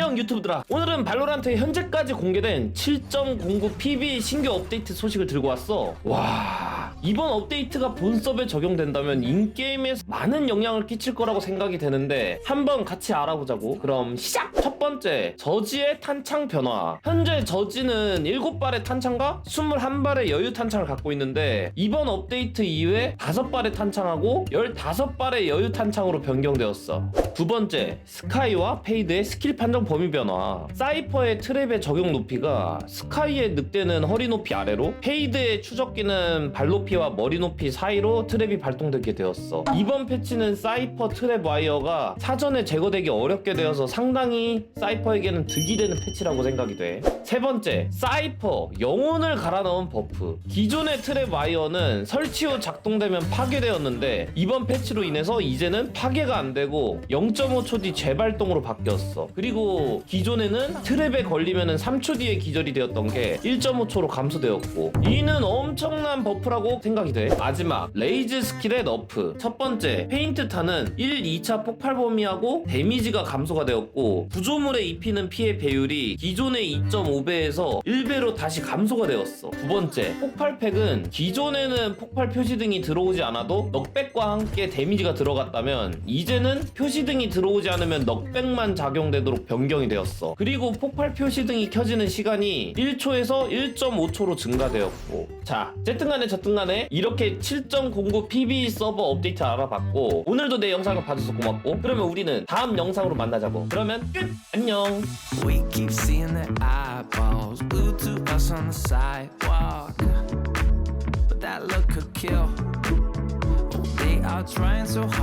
안녕 유튜브들아. 오늘은 발로란트에 현재까지 공개된 7.09 PB 신규 업데이트 소식을 들고 왔어. 와 이번 업데이트가 본섭에 적용된다면 인게임에 많은 영향을 끼칠 거라고 생각이 되는데 한번 같이 알아보자고. 그럼 시작! 첫 번째 저지의 탄창 변화. 현재 저지는 7발의 탄창과 21발의 여유 탄창을 갖고 있는데 이번 업데이트 이후에 5발의 탄창하고 15발의 여유 탄창으로 변경되었어. 두 번째 스카이와 페이드의 스킬 판정 범위 변화 사이퍼의 트랩의 적용 높이가 스카이의 늑대는 허리 높이 아래로 페이드의 추적기는 발 높이와 머리 높이 사이로 트랩이 발동되게 되었어. 이번 패치는 사이퍼 트랩 와이어가 사전에 제거되기 어렵게 되어서 상당히 사이퍼에게는 득이 되는 패치라고 생각이 돼 세 번째 사이퍼 영혼을 갈아 넣은 버프. 기존의 트랩 와이어는 설치 후 작동되면 파괴되었는데 이번 패치로 인해서 이제는 파괴가 안 되고 0.5초 뒤 재발동으로 바뀌었어. 그리고 기존에는 트랩에 걸리면 3초 뒤에 기절이 되었던 게 1.5초로 감소되었고 이는 엄청난 버프라고 생각이 돼. 마지막 레이즈 스킬의 너프. 첫 번째 페인트 탄은 1, 2차 폭발 범위하고 데미지가 감소가 되었고 구조물에 입히는 피해 배율이 기존의 2.5배에서 1배로 다시 감소가 되었어. 두 번째 폭발팩은 기존에는 폭발 표시등이 들어오지 않아도 넉백과 함께 데미지가 들어갔다면 이제는 표시등이 들어오지 않으면 넉백만 작용되도록 변경 이 되었어. 그리고 폭발 표시 등이 켜지는 시간이 1초에서 1.5초로 증가되었고 자 어쨌든 간에 저든 간에 이렇게 7.09 PB 서버 업데이트 알아봤고 오늘도 내 영상을 봐줘서 고맙고 그러면 우리는 다음 영상으로 만나자고 그러면 끝 안녕 We keep seeing their eyeballs glued to us on the sidewalk. But that look could kill. Oh, they are trying so hard.